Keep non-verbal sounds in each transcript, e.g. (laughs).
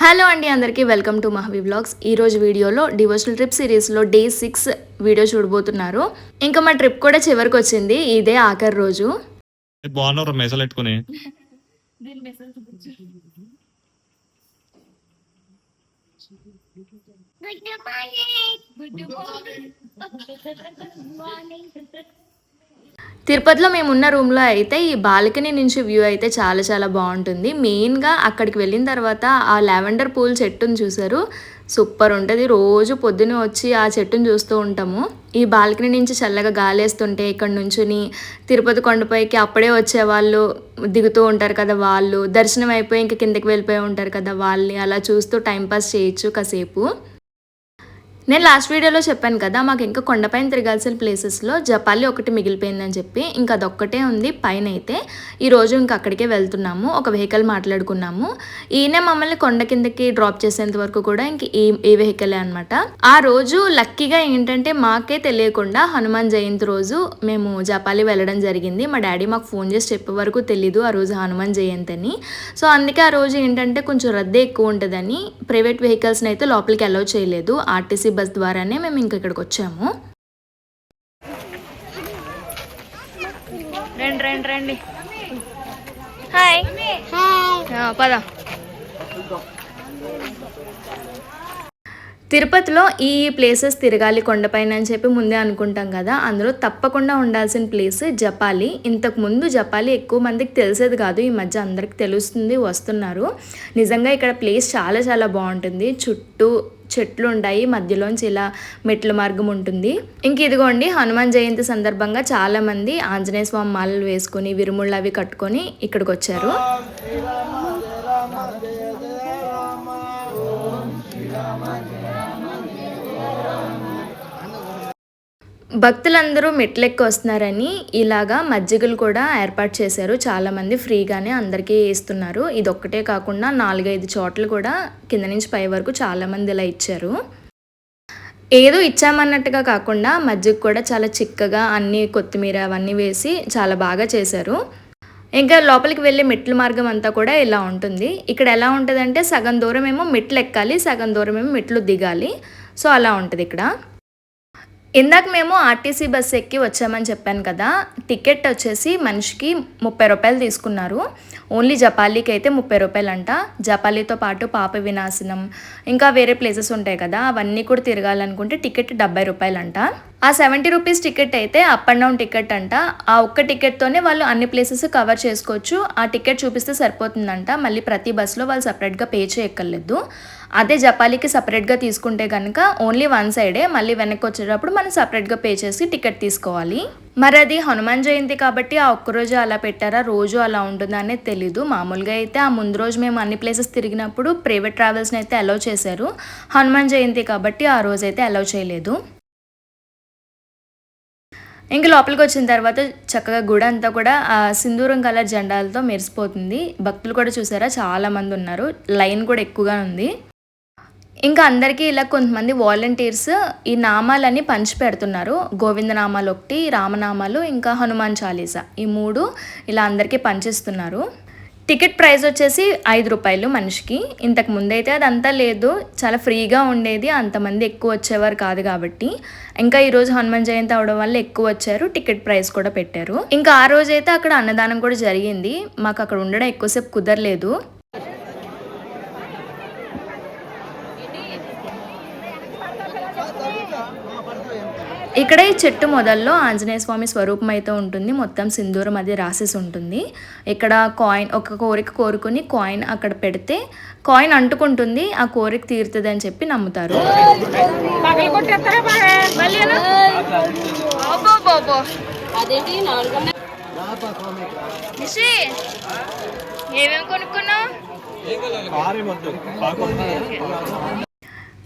Hello అండి అందరికీ welcome to మహవి blogs ఈ రోజు వీడియోలో డివోషనల్ ట్రిప్ సిరీస్లో డే సిక్స్ వీడియో చూడబోతున్నారు. ఇంకా మా ట్రిప్ కూడా చివరికి వచ్చింది ఇదే ఆఖరి రోజు. బాగున్నారు మెసలు పెట్టుకుని? తిరుపతిలో మేము ఉన్న రూమ్లో అయితే ఈ బాల్కనీ నుంచి వ్యూ అయితే చాలా చాలా బాగుంటుంది. మెయిన్గా అక్కడికి వెళ్ళిన తర్వాత ఆ లావెండర్ పూల్ చెట్టును చూసారు సూపర్ ఉంటుంది. రోజు పొద్దున వచ్చి ఆ చెట్టును చూస్తూ ఉంటాము. ఈ బాల్కనీ నుంచి చల్లగా గాలేస్తుంటే ఇక్కడ నుంచుని తిరుపతి కొండపైకి అప్పుడే వచ్చే వాళ్ళు దిగుతూ ఉంటారు కదా వాళ్ళు. దర్శనం అయిపోయి ఇంక కిందకి వెళ్ళిపోయి ఉంటారు కదా వాళ్ళని. అలా చూస్తూ టైంపాస్ చేయొచ్చు కాసేపు. నేను లాస్ట్ వీడియోలో చెప్పాను కదా మాకు ఇంకా కొండపైన తిరగాల్సిన ప్లేసెస్లో జపాలి ఒకటి మిగిలిపోయిందని చెప్పి ఇంకా అదొక్కటే ఉంది. పైన అయితే ఈరోజు ఇంకా అక్కడికే వెళ్తున్నాము ఒక వెహికల్ మాట్లాడుకున్నాము. ఈయన మమ్మల్ని కొండ కిందకి డ్రాప్ చేసేంత వరకు కూడా ఇంక ఏ ఈ వెహికలే అనమాట ఆ రోజు లక్కీగా ఏంటంటే మాకే తెలియకుండా హనుమాన్ జయంతి రోజు మేము జపాలి వెళ్ళడం జరిగింది. మా డాడీ మాకు ఫోన్ చేసి చెప్పే వరకు తెలీదు ఆ రోజు హనుమాన్ జయంతి అని. సో అందుకే ఆ రోజు ఏంటంటే కొంచెం రద్దీ ఎక్కువ ఉంటుందని ప్రైవేట్ వెహికల్స్ని అయితే లోపలికి అలౌ చేయలేదు. ఆర్టీసీ బస్ ద్వారానే మేము ఇంక ఇక్కడికి వచ్చాము. రండి రండి రండి. హాయ్. పద. తిరుపతిలో ఈ ప్లేసెస్ తిరగాలి కొండపైన అని చెప్పి ముందే అనుకుంటాం కదా అందులో తప్పకుండా ఉండాల్సిన ప్లేస్ జపాలి. ఇంతకు ముందు జపాలి ఎక్కువ మందికి తెలిసేది కాదు ఈ మధ్య అందరికి తెలుస్తుంది వస్తున్నారు. నిజంగా ఇక్కడ ప్లేస్ చాలా చాలా బాగుంటుంది. చుట్టూ చెట్లు ఉంటాయి మధ్యలోంచి ఇలా మెట్ల మార్గం ఉంటుంది. ఇంక ఇదిగోండి హనుమాన్ జయంతి సందర్భంగా చాలా మంది ఆంజనేయ స్వామి మాలలు వేసుకొని విరుముళ్ళు అవి కట్టుకొని ఇక్కడికి వచ్చారు భక్తులందరూ మెట్లెక్కి వస్తున్నారని ఇలాగా మజ్జిగలు కూడా ఏర్పాటు చేశారు. చాలామంది ఫ్రీగానే అందరికీ ఇస్తున్నారు. ఇది ఒక్కటే కాకుండా నాలుగైదు చోట్ల కూడా కింద నుంచి పై వరకు చాలామంది ఇలా ఇచ్చారు. ఏదో ఇచ్చామన్నట్టుగా కాకుండా మజ్జిగ కూడా చాలా చిక్కగా అన్ని కొత్తిమీర అవన్నీ వేసి చాలా బాగా చేశారు. ఇంకా లోపలికి వెళ్ళే మెట్ల మార్గం అంతా కూడా ఇలా ఉంటుంది. ఇక్కడ ఎలా ఉంటుందంటే సగం దూరం ఏమో మెట్లు ఎక్కాలి సగం దూరం ఏమో మెట్లు దిగాలి. సో అలా ఉంటుంది ఇక్కడ. ఇందాక మేము ఆర్టీసీ బస్సు ఎక్కి వచ్చామని చెప్పాను కదా టికెట్ వచ్చేసి మనిషికి ముప్పై రూపాయలు తీసుకున్నారు. ఓన్లీ జపాలీకి అయితే ముప్పై రూపాయలు అంట జపాలీతో పాటు పాప వినాశనం ఇంకా వేరే ప్లేసెస్ ఉంటాయి కదా అవన్నీ కూడా తిరగాలనుకుంటే టికెట్ డెబ్బై రూపాయలు అంట ఆ సెవెంటీ రూపీస్ టికెట్ అయితే అప్ అండ్ డౌన్ టికెట్ అంట. ఆ ఒక్క టికెట్తోనే వాళ్ళు అన్ని ప్లేసెస్ కవర్ చేసుకోవచ్చు. ఆ టికెట్ చూపిస్తే సరిపోతుందంట. మళ్ళీ ప్రతి బస్సులో వాళ్ళు సపరేట్గా పే చేయక్కర్లేదు. అదే జపాలీకి సపరేట్గా తీసుకుంటే కనుక ఓన్లీ వన్ సైడే మళ్ళీ వెనక్కి వచ్చేటప్పుడు మనం సపరేట్గా పే చేసి టికెట్ తీసుకోవాలి. మరి అది హనుమాన్ జయంతి కాబట్టి ఆ ఒక్కరోజు అలా పెట్టారా? రోజు అలా ఉంటుందా అనేది తెలీదు. మామూలుగా అయితే ఆ ముందు రోజు మేము అన్ని ప్లేసెస్ తిరిగినప్పుడు ప్రైవేట్ ట్రావెల్స్ని అయితే అలౌ చేశారు. హనుమాన్ జయంతి కాబట్టి ఆ రోజు అయితే అలౌ చేయలేదు. ఇంక లోపలికి వచ్చిన తర్వాత చక్కగా గుడి అంతా కూడా సింధూరం కలర్ జెండాలతో మెరిసిపోతుంది. భక్తులు కూడా చూసారా? చాలామంది ఉన్నారు. లైన్ కూడా ఎక్కువగా ఉంది. ఇంకా అందరికీ ఇలా కొంతమంది వాలంటీర్స్ ఈ నామాలని పంచి పెడుతున్నారు. గోవింద ఒకటి రామనామాలు ఇంకా హనుమాన్ చాలీసా ఈ మూడు ఇలా అందరికీ పంచిస్తున్నారు. టికెట్ ప్రైస్ వచ్చేసి ఐదు రూపాయలు మనిషికి. ఇంతకు ముందైతే అదంతా లేదు. చాలా ఫ్రీగా ఉండేది. అంతమంది ఎక్కువ వచ్చేవారు కాదు కాబట్టి. ఇంకా ఈరోజు హనుమాన్ జయంతి అవడం వల్ల ఎక్కువ వచ్చారు. టికెట్ ప్రైస్ కూడా పెట్టారు. ఇంకా ఆ రోజైతే అక్కడ అన్నదానం కూడా జరిగింది. మాకు అక్కడ ఉండడం ఎక్కువసేపు కుదరలేదు. ఇక్కడ ఈ చెట్టు మొదల్లో ఆంజనేయ స్వామి స్వరూపం అయితే ఉంటుంది. మొత్తం సింధూరం అది రాసేసి ఉంటుంది. ఇక్కడ కాయిన్ ఒక కోరిక కోరుకుని కాయిన్ అక్కడ పెడితే కాయిన్ అంటుకుంటుంది. ఆ కోరిక తీరుతుంది అని చెప్పి నమ్ముతారు. ఏమేమి కొనుక్కున్నావు?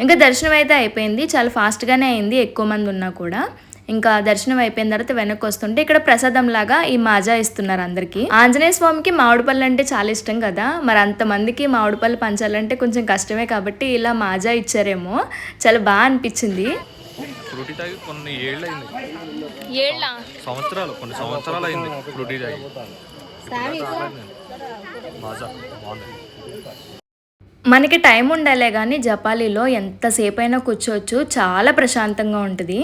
ఇంకా దర్శనం అయితే అయిపోయింది. చాలా ఫాస్ట్గానే అయింది. ఎక్కువ మంది ఉన్నా కూడా. ఇంకా దర్శనం అయిపోయిన తర్వాత వెనక్కి వస్తుంటే ఇక్కడ ప్రసాదం లాగా ఈ మాజా ఇస్తున్నారు అందరికి. ఆంజనేయ స్వామికి మామిడి పళ్ళు అంటే చాలా ఇష్టం కదా. మరి అంతమందికి మామిడి పళ్ళు పంచాలంటే కొంచెం కష్టమే కాబట్టి ఇలా మాజా ఇచ్చారేమో. చాలా బాగా అనిపించింది. ఫ్రూటీ తాగి కొన్ని సంవత్సరాలు కొన్ని సంవత్సరాలు అయింది ఫ్రూటీ తాగి. మాజా బాగుంది. మనకి టైం ఉండాలే కానీ జపాలీలో ఎంతసేపు అయినా కూర్చోవచ్చు. చాలా ప్రశాంతంగా ఉంటుంది.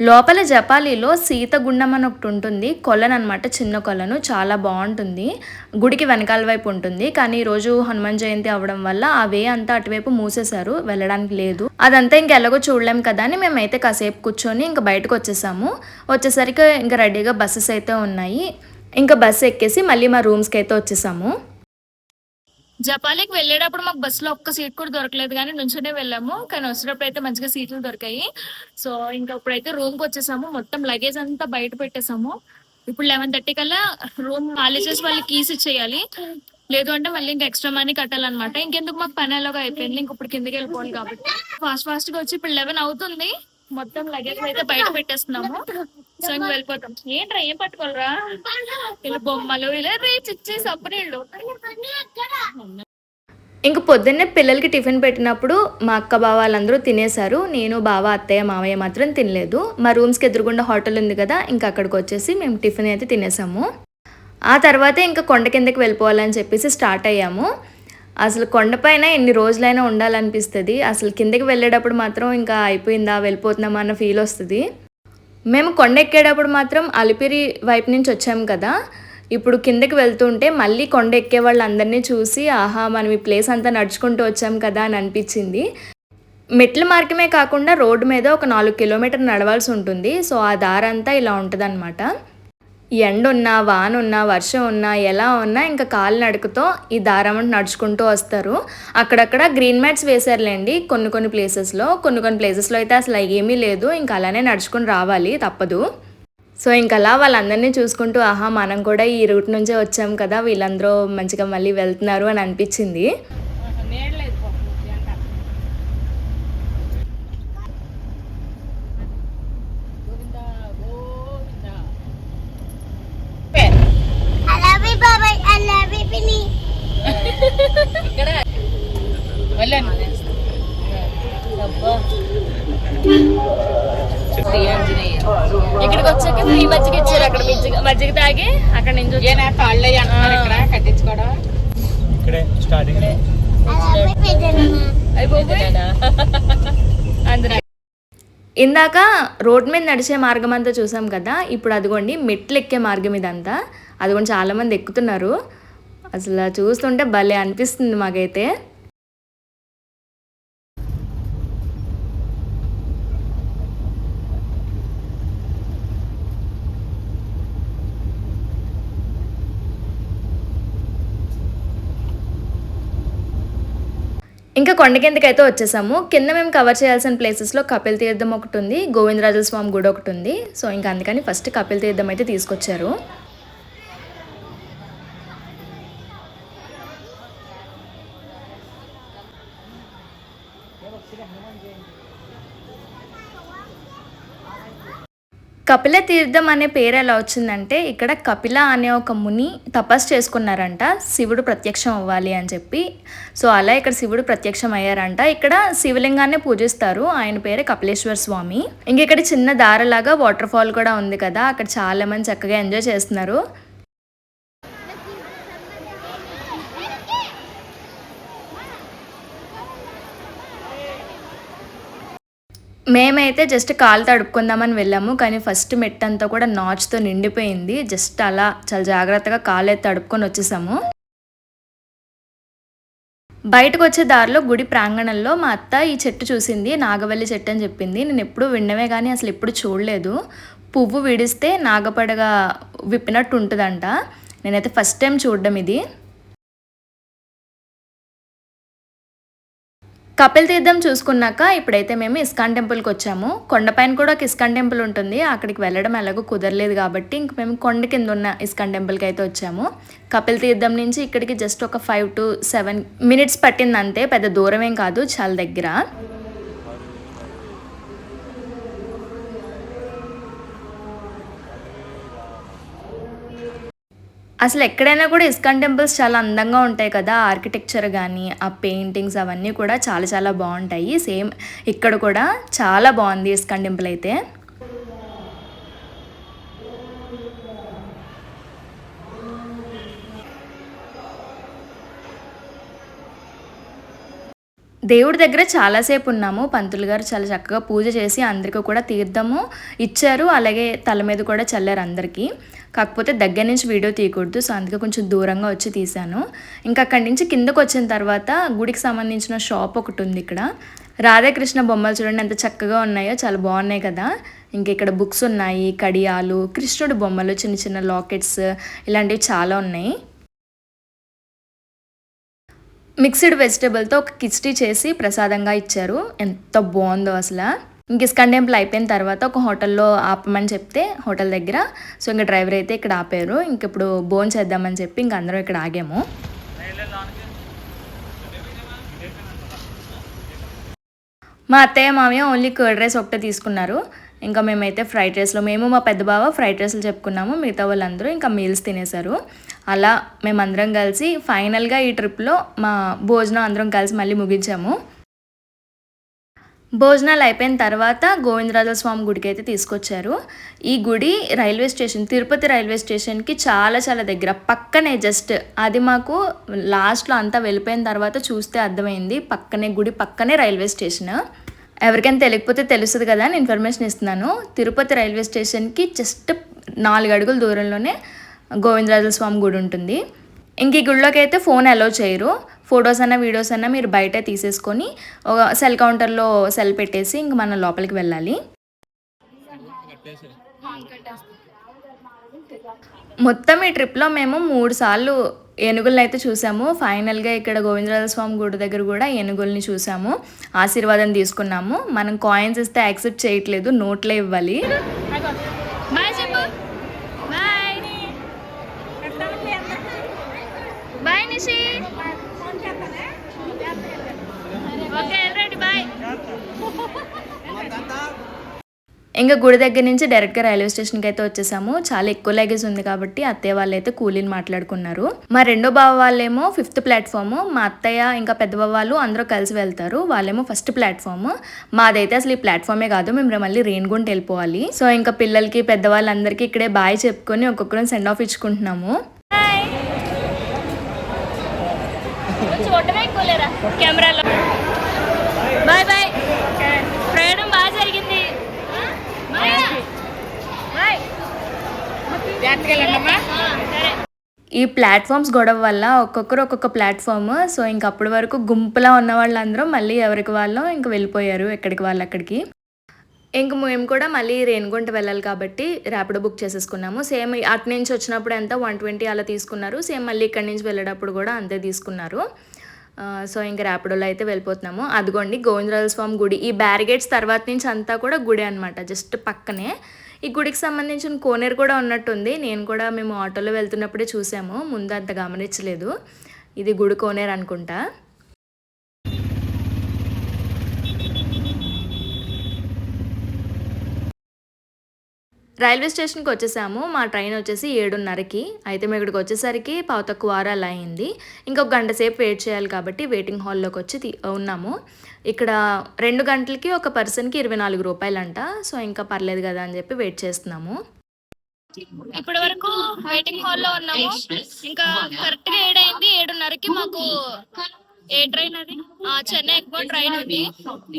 లోపల జపాలీలో సీత గుండం అని ఒకటి ఉంటుంది. కొలను అనమాట చిన్న కొలను చాలా బాగుంటుంది. గుడికి వెనకాల వైపు ఉంటుంది. కానీ ఈరోజు హనుమాన్ జయంతి అవడం వల్ల ఆ వే అంతా అటువైపు మూసేశారు. వెళ్ళడానికి లేదు. అదంతా ఇంక చూడలేం కదా అని మేమైతే కాసేపు కూర్చొని ఇంకా బయటకు వచ్చేసాము. వచ్చేసరికి ఇంకా రెడీగా బస్సెస్ అయితే ఉన్నాయి. ఇంకా బస్సు ఎక్కేసి మళ్ళీ మా రూమ్స్కి అయితే వచ్చేసాము. జపాలికి వెళ్ళేటప్పుడు మాకు బస్సులో ఒక్క సీట్ కూడా దొరకలేదు కానీ నుంచునే వెళ్ళాము. కానీ వచ్చేటప్పుడు అయితే మంచిగా సీట్లు దొరికాయి. సో ఇంకా ఇప్పుడైతే రూమ్కి వచ్చేసాము. మొత్తం లగేజ్ అంతా బయట పెట్టేసాము. ఇప్పుడు లెవెన్ థర్టీ కల్లా రూమ్ కాలేజెస్ వాళ్ళకి కీస్ ఇచ్చేయాలి. లేదు అంటే మళ్ళీ ఇంకా ఎక్స్ట్రా మనీ కట్టాలన్నమాట. ఇంకెందుకు మాకు పని ఎలాగో అయిపోయింది. ఇంక ఇప్పుడు కిందకి వెళ్ళిపోవాలి కాబట్టి. ఫాస్ట్ ఫాస్ట్గా వచ్చి ఇప్పుడు లెవెన్ అవుతుంది. మొత్తం లగేజ్ అయితే బయట పెట్టేస్తున్నాము. సో ఇంక వెళ్ళిపోతాం. ఏంట్రా ఏం పట్టుకోవాలరా? వీళ్ళు బొమ్మలు ఇలా రేచి సపరేళ్ళు ఇంక పొద్దున్నే పిల్లలకి టిఫిన్ పెట్టినప్పుడు మా అక్క బావ వాళ్ళందరూ తినేశారు. నేను బావ అత్తయ్య మావయ్య మాత్రం తినలేదు. మా రూమ్స్కి ఎదురుగుండా హోటల్ ఉంది కదా ఇంకా అక్కడికి వచ్చేసి మేము టిఫిన్ అయితే తినేసాము ఆ తర్వాత ఇంకా కొండ కిందకి వెళ్ళిపోవాలని చెప్పేసి స్టార్ట్ అయ్యాము. అసలు కొండపైన ఎన్ని రోజులైనా ఉండాలనిపిస్తుంది. అసలు కిందకి వెళ్ళేటప్పుడు మాత్రం ఇంకా అయిపోయిందా వెళ్ళిపోతున్నామా అన్న ఫీల్ వస్తుంది. మేము కొండ ఎక్కేటప్పుడు మాత్రం అలిపిరి వైపు నుంచి వచ్చాము కదా. ఇప్పుడు కిందకి వెళ్తుంటే మళ్ళీ కొండ ఎక్కే వాళ్ళందరినీ చూసి ఆహా మనం ఈ ప్లేస్ అంతా నడుచుకుంటూ వచ్చాం కదా అని అనిపించింది. మెట్ల మార్గమే కాకుండా రోడ్డు మీద ఒక నాలుగు కిలోమీటర్ నడవాల్సి ఉంటుంది. సో ఆ దారంతా ఇలా ఉంటుంది ఎండ ఉన్నా వాన ఉన్నా వర్షం ఉన్నా ఎలా ఉన్నా ఇంకా కాలు నడుకుతో ఈ దారం నడుచుకుంటూ వస్తారు. అక్కడక్కడ గ్రీన్ మ్యాట్స్ వేశారులేండి కొన్ని కొన్ని ప్లేసెస్లో కొన్ని కొన్ని ప్లేసెస్లో అయితే అసలు ఏమీ లేదు. ఇంకా అలానే నడుచుకుని రావాలి తప్పదు. సో ఇంకలా అలా వాళ్ళందరినీ చూసుకుంటూ ఆహా మనం కూడా ఈ రూట్ నుంచే వచ్చాం కదా వీళ్ళందరూ మంచిగా మళ్ళీ వెళ్తున్నారు అని అనిపించింది I love you, Baba. I love you, Vinny. ఇక్కడికి వచ్చాక ఫ్రీ మజ్జిగ ఇచ్చారు అక్కడ మజ్జిగ మజ్జిగ తాగి అక్కడ నుంచి వచ్చాం. తాళ్ళే అంటున్నారు ఇక్కడ కట్టించుకోవడం ఇక్కడే starting I love you, Vinny. అందరూ (laughs) ఇందాక రోడ్ మీద నడిచే మార్గం అంతా చూసాం కదా ఇప్పుడు అదిగోండి మెట్లు ఎక్కే మార్గం ఇదంతా. అదిగోండి చాలామంది ఎక్కుతున్నారు. అసలు చూస్తుంటే భలే అనిపిస్తుంది మాకైతే. ఇంకా కొండ కిందకి అయితే వచ్చేసాము. కింద మేము కవర్ చేయాల్సిన ప్లేసెస్లో కపిల్ తీర్థం ఒకటి ఉంది గోవిందరాజుల స్వామి గుడి ఒకటి ఉంది. సో ఇంకా అందుకని ఫస్ట్ కపిల్ తీర్థం అయితే తీసుకొచ్చారు. కపిల తీర్థం అనే పేరు ఎలా వచ్చిందంటే ఇక్కడ కపిల అనే ఒక ముని తపస్సు చేసుకున్నారంట శివుడు ప్రత్యక్షం అవ్వాలి అని చెప్పి. సో అలా ఇక్కడ శివుడు ప్రత్యక్షం అయ్యారంట. ఇక్కడ శివలింగాన్ని పూజిస్తారు ఆయన పేరే కపిలేశ్వర స్వామి. ఇంక ఇక్కడ చిన్న దారలాగా వాటర్ ఫాల్ కూడా ఉంది కదా అక్కడ చాలా మంది చక్కగా ఎంజాయ్ చేస్తున్నారు. మేమైతే జస్ట్ కాలు తడుపుకుందామని వెళ్ళాము కానీ ఫస్ట్ మెట్ అంతా కూడా నాచ్తో నిండిపోయింది. జస్ట్ అలా చాలా జాగ్రత్తగా కాలు అయితే తడుపుకొని వచ్చేసాము. బయటకు వచ్చే దారిలో గుడి ప్రాంగణంలో మా అత్త ఈ చెట్టు చూసింది నాగవల్లి చెట్టు అని చెప్పింది. నేను ఎప్పుడు విన్నవే కానీ అసలు ఎప్పుడు చూడలేదు. పువ్వు విడిస్తే నాగపడగా విప్పినట్టు ఉంటుందంట. నేనైతే ఫస్ట్ టైం చూడడం ఇది. కపిల్ తీర్థం చూసుకున్నాక ఇప్పుడైతే మేము ఇస్కాన్ టెంపుల్కి వచ్చాము. కొండపైన కూడా ఒక ఇస్కాన్ టెంపుల్ ఉంటుంది. అక్కడికి వెళ్ళడం ఎలాగో కుదరలేదు కాబట్టి ఇంక మేము కొండ కింద ఉన్న ఇస్కాన్ టెంపుల్కి అయితే వచ్చాము. కపిల్ తీర్థం నుంచి ఇక్కడికి జస్ట్ ఒక ఫైవ్ టు సెవెన్ మినిట్స్ పట్టింది అంతే పెద్ద దూరం ఏం కాదు. చాలా దగ్గర. అసలు ఎక్కడైనా కూడా ఇస్కాన్ టెంపుల్స్ చాలా అందంగా ఉంటాయి కదా ఆర్కిటెక్చర్ కానీ ఆ పెయింటింగ్స్ అవన్నీ కూడా చాలా చాలా బాగుంటాయి. సేమ్ ఇక్కడ కూడా చాలా బాగుంది ఇస్కాన్ టెంపుల్ అయితే. దేవుడి దగ్గర చాలాసేపు ఉన్నాము. పంతులు గారు చాలా చక్కగా పూజ చేసి అందరికీ కూడా తీర్థము ఇచ్చారు. అలాగే తల మీద కూడా చల్లారు అందరికీ. కాకపోతే దగ్గర నుంచి వీడియో తీయకూడదు. సో అందుకే కొంచెం దూరంగా వచ్చి తీశాను. ఇంకా అక్కడి నుంచి కిందకు వచ్చిన తర్వాత గుడికి సంబంధించిన షాప్ ఒకటి ఉంది ఇక్కడ. రాధాకృష్ణ బొమ్మలు చూడండి ఎంత చక్కగా ఉన్నాయో చాలా బాగున్నాయి కదా. ఇంకా ఇక్కడ బుక్స్ ఉన్నాయి కడియాలు కృష్ణుడి బొమ్మలు చిన్న చిన్న లాకెట్స్ ఇలాంటివి చాలా ఉన్నాయి. మిక్స్డ్ వెజిటేబుల్తో ఒక కిచ్డీ చేసి ప్రసాదంగా ఇచ్చారు. ఎంత బాగుందో అసలు. ఇంక ఇస్కాన్ టెంపుల్ అయిపోయిన తర్వాత ఒక హోటల్లో ఆపమని చెప్తే హోటల్ దగ్గర. సో ఇంకా డ్రైవర్ అయితే ఇక్కడ ఆపారు. ఇంక ఇప్పుడు భోజనం చేద్దామని చెప్పి ఇంక అందరం ఇక్కడ ఆగాము. మా అత్తయ్య మామయ్య ఓన్లీ కర్డ్ రైస్ ఒకటే తీసుకున్నారు. ఇంకా మేమైతే ఫ్రైడ్ రైస్లో మేము మా పెద్ద బావ ఫ్రైడ్ రైస్లు చెప్పుకున్నాము. మిగతా వాళ్ళందరూ ఇంకా మీల్స్ తినేశారు. అలా మేమందరం కలిసి ఫైనల్గా ఈ ట్రిప్లో మా భోజనం అందరం కలిసి మళ్ళీ ముగించాము. భోజనాలు అయిపోయిన తర్వాత గోవిందరాజ స్వామి గుడికి అయితే తీసుకొచ్చారు. ఈ గుడి రైల్వే స్టేషన్ తిరుపతి రైల్వే స్టేషన్కి చాలా చాలా దగ్గర. పక్కనే జస్ట్ అది మాకు లాస్ట్లో అంతా వెళ్ళిపోయిన తర్వాత చూస్తే అర్థమైంది. పక్కనే గుడి పక్కనే రైల్వే స్టేషన్. ఎవరికైనా తెలియకపోతే తెలుస్తుంది కదా అని ఇన్ఫర్మేషన్ ఇస్తున్నాను. తిరుపతి రైల్వే స్టేషన్కి జస్ట్ నాలుగు అడుగుల దూరంలోనే గోవిందరాజుల స్వామి గుడి ఉంటుంది. ఇంక ఈ గుడిలోకి అయితే ఫోన్ అలో చేయరు. ఫొటోస్ అన్న వీడియోస్ అన్న మీరు బయట తీసేసుకొని ఒక సెల్ కౌంటర్లో సెల్ పెట్టేసి ఇంక మనం లోపలికి వెళ్ళాలి. మొత్తం ఈ ట్రిప్లో మేము మూడు సార్లు ఏనుగులను అయితే చూసాము. ఫైనల్గా ఇక్కడ గోవిందరాజ స్వామి గుడి దగ్గర కూడా ఏనుగుల్ని చూసాము. ఆశీర్వాదం తీసుకున్నాము. మనం కాయిన్స్ ఇస్తే యాక్సెప్ట్ చేయట్లేదు. నోట్లే ఇవ్వాలి బాయ్ చెప్పు bye bye Nishi okay right bye ఇంకా గుడి దగ్గర నుంచి డైరెక్ట్గా రైల్వే స్టేషన్కి అయితే వచ్చేసాము. చాలా ఎక్కువ లగేజ్ ఉంది కాబట్టి అత్తయ్య వాళ్ళు అయితే కూలీని మాట్లాడుకున్నారు. మా రెండో బావ వాళ్ళేమో ఫిఫ్త్ ప్లాట్ఫామ్ మా అత్తయ్య ఇంకా పెద్ద బావ వాళ్ళు అందరూ కలిసి వెళ్తారు. వాళ్ళేమో ఫస్ట్ ప్లాట్ఫామ్ మాదైతే అసలు ఈ ప్లాట్ఫామే కాదు. మేము మళ్ళీ రేణిగుంట వెళ్ళిపోవాలి. సో ఇంకా పిల్లలకి పెద్దవాళ్ళందరికీ ఇక్కడే బాయ్ చెప్పుకొని ఒక్కొక్కరం సెండ్ ఆఫ్ ఇచ్చుకుంటున్నాము. కెమెరాలో? బాయ్ బాయ్ ప్రయాణం బాగా జరిగింది జాగ్రత్తగా వెళ్ళండమ్మా ఈ ప్లాట్ఫామ్స్ గొడవ వల్ల ఒక్కొక్కరు ఒక్కొక్క ప్లాట్ఫామ్. సో ఇంక అప్పటి వరకు గుంపులా ఉన్న వాళ్ళందరూ మళ్ళీ ఎవరికి వాళ్ళు ఇంక వెళ్ళిపోయారు ఎక్కడికి వాళ్ళు అక్కడికి. ఇంక మేము కూడా మళ్ళీ రేణిగుంట వెళ్ళాలి కాబట్టి ర్యాపిడో బుక్ చేసేసుకున్నాము. సేమ్ అటు నుంచి వచ్చినప్పుడు ఎంత వన్ ట్వంటీ అలా తీసుకున్నారు. సేమ్ మళ్ళీ ఇక్కడి నుంచి వెళ్ళేటప్పుడు కూడా అంతే తీసుకున్నారు. సో ఇంకా ర్యాపిడోలో అయితే వెళ్ళిపోతున్నాము. అదిగోండి గోవిందరాజ స్వామి గుడి. ఈ బ్యారిగేట్స్ తర్వాత నుంచి అంతా కూడా గుడి అనమాట జస్ట్ పక్కనే. ఈ గుడికి సంబంధించిన కోనేరు కూడా ఉన్నట్టుంది. నేను కూడా మేము ఆటోలో వెళ్తున్నప్పుడే చూసాము. ముందు అంత గమనించలేదు. ఇది గుడి కోనేరు అనుకుంటా. రైల్వే స్టేషన్కి వచ్చేసాము. మా ట్రైన్ వచ్చేసి ఏడున్నరకి. అయితే మేము ఇక్కడికి వచ్చేసరికి పావు తక్కువ వారాలు అయింది. ఇంకొక గంట సేపు వెయిట్ చేయాలి కాబట్టి వెయిటింగ్ హాల్లోకి వచ్చి తీ- ఉన్నాము. ఇక్కడ రెండు గంటలకి ఒక పర్సన్కి ఇరవై నాలుగు రూపాయలంట. సో ఇంకా పర్లేదు కదా అని చెప్పి వెయిట్ చేస్తున్నాము. ఇప్పటి వరకు వెయిటింగ్ హాల్లో ఉన్నాము. ఇంకా కరెక్ట్గా ఏడైంది. ఏడున్నరకి మాకు ఏ ట్రైన్ అది? చెన్నై ఎక్కువ ట్రైన్ ఉంది.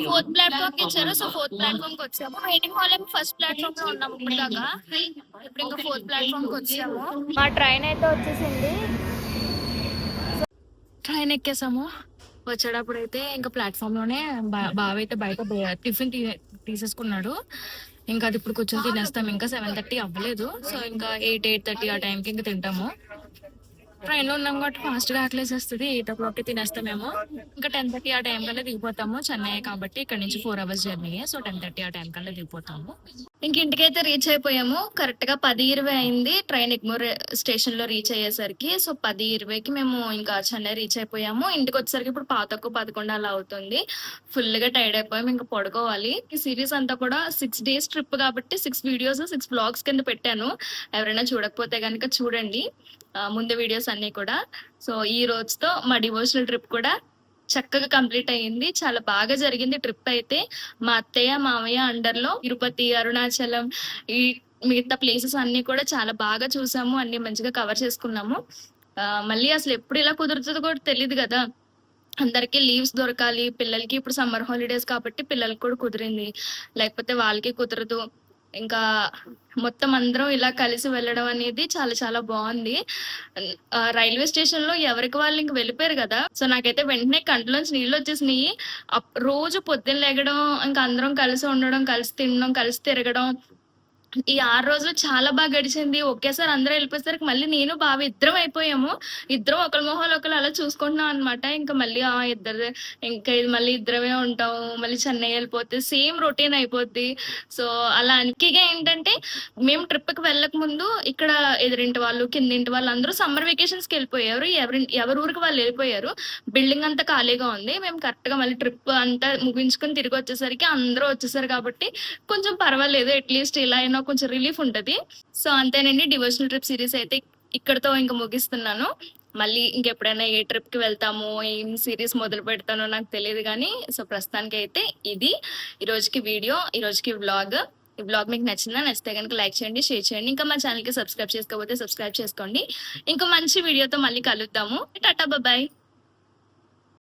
ఫోర్త్ ప్లాట్ఫామ్కి ఇచ్చారు. సో ఫోర్త్ ప్లాట్ఫామ్కి వచ్చాము. వెయిటింగ్ హాల్ ఏమో ఫస్ట్ ప్లాట్ఫామ్లో ఉన్నాము ఇప్పుడు దాకా ఇప్పుడు ఇంకా ఫోర్త్ ప్లాట్ఫామ్కి వచ్చాము. మా ట్రైన్ అయితే వచ్చేసింది. ట్రైన్ ఎక్కేసాము. వచ్చేటప్పుడు అయితే ఇంకా ప్లాట్ఫామ్లోనే బా- బావ అయితే బయట టిఫిన్ తీసేసుకున్నాడు. ఇంకా అది ఇప్పుడు కూర్చొని తినేస్తాం. ఇంకా సెవెన్ థర్టీ అవ్వలేదు. సో ఇంకా ఎయిట్ ఎయిట్ థర్టీ ఆ టైంకి ఇంకా తింటాము. ట్రైన్లో ఉన్నాం కాబట్టి ఫాస్ట్గా ఆకలేసేస్తుంది. ఎయిట్ ఓ క్లాక్ తినేస్తామేమో ఇంకా టెన్ థర్టీ ఆ టైం కల్లా దిగిపోతాము. చెన్నై కాబట్టి ఇక్కడ నుంచి four hours journey. So ten thirty ఆ టైం కల్లా దిగిపోతాము. ఇంక ఇంటికైతే రీచ్ అయిపోయాము. కరెక్ట్గా పది ఇరవై అయింది. ట్రైన్ ఎగ్మూర్ స్టేషన్లో రీచ్ అయ్యేసరికి. సో పది ఇరవైకి మేము ఇంకా చెన్నై రీచ్ అయిపోయాము. ఇంటికి వచ్చేసరికి ఇప్పుడు పాతకు పదకొండు అలా అవుతుంది. ఫుల్గా టైర్డ్ అయిపోయాము. ఇంకా పడుకోవాలి. ఈ సిరీస్ అంతా కూడా సిక్స్ డేస్ ట్రిప్ కాబట్టి సిక్స్ వీడియోస్ సిక్స్ బ్లాగ్స్ కింద పెట్టాను. ఎవరైనా చూడకపోతే కనుక చూడండి. ముందు వీడియోస్ అన్ని కూడా. సో ఈ రోజుతో మా డివోషనల్ ట్రిప్ కూడా చక్కగా కంప్లీట్ అయ్యింది. చాలా బాగా జరిగింది ట్రిప్ అయితే. మా అత్తయ్య మామయ్య అండర్లో తిరుపతి అరుణాచలం ఈ మిగతా ప్లేసెస్ అన్ని కూడా చాలా బాగా చూసాము. అన్ని మంచిగా కవర్ చేసుకున్నాము. మళ్ళీ అసలు ఎప్పుడు ఇలా కుదురుతుందో కూడా తెలియదు కదా. అందరికీ లీవ్స్ దొరకాలి. పిల్లలకి ఇప్పుడు సమ్మర్ హాలిడేస్ కాబట్టి పిల్లలకి కూడా కుదిరింది. లేకపోతే వాళ్ళకి కుదరదు. ఇంకా మొత్తం అందరం ఇలా కలిసి వెళ్ళడం అనేది చాలా చాలా బాగుంది. రైల్వే స్టేషన్లో ఎవరికి వాళ్ళు ఇంక వెళ్ళిపోయారు కదా. సో నాకైతే వెంటనే కంట్లోంచి నీళ్ళు వచ్చేసినాయి. అప్- రోజు పొద్దున్న లేగడం ఇంకా అందరం కలిసి ఉండడం కలిసి తినడం కలిసి తిరగడం ఈ ఆరు రోజులు చాలా బాగా గడిచింది. ఒకేసారి అందరూ వెళ్ళిపోయేసరికి మళ్ళీ నేను బావ ఇద్దరం అయిపోయాము. ఇద్దరం ఒకరి మొహాలు ఒకరు అలా చూసుకుంటున్నాం అనమాట ఇంకా మళ్ళీ ఆ ఇద్దరు ఇంకా ఇది మళ్ళీ ఇద్దరమే ఉంటాము మళ్ళీ చెన్నై వెళ్ళిపోతే సేమ్ రొటీన్ అయిపోద్ది. సో అలా అనికిగా ఏంటంటే మేము ట్రిప్కి వెళ్ళక ముందు ఇక్కడ ఎదురింటి వాళ్ళు కిందింటి వాళ్ళు అందరూ సమ్మర్ వెకేషన్స్కి వెళ్ళిపోయారు. ఎవరి ఎవరి ఊరికి వాళ్ళు వెళ్ళిపోయారు. బిల్డింగ్ అంతా ఖాళీగా ఉంది. మేము కరెక్ట్గా మళ్ళీ ట్రిప్ అంతా ముగించుకుని తిరిగి వచ్చేసరికి అందరూ వచ్చేసారు కాబట్టి కొంచెం పర్వాలేదు. అట్లీస్ట్ ఇలా అయినా కొంచెం రిలీఫ్ ఉంటుంది. సో అంతేనండి డివోషనల్ ట్రిప్ సిరీస్ అయితే ఇక్కడతో ఇంకా ముగిస్తున్నాను. మళ్ళీ ఇంకెప్పుడైనా ఏ ట్రిప్కి వెళ్తామో ఏం సిరీస్ మొదలు పెడతానో నాకు తెలియదు కానీ సో ప్రస్తుతానికి అయితే ఇది ఈరోజుకి వీడియో ఈ రోజుకి వ్లాగ్ ఈ బ్లాగ్ మీకు నచ్చిందా? నచ్చితే కనుక లైక్ చేయండి షేర్ చేయండి. ఇంకా మా ఛానల్కి సబ్స్క్రైబ్ చేసుకోకపోతే సబ్స్క్రైబ్ చేసుకోండి. ఇంకా మంచి వీడియోతో మళ్ళీ కలుద్దాము. Tata bye.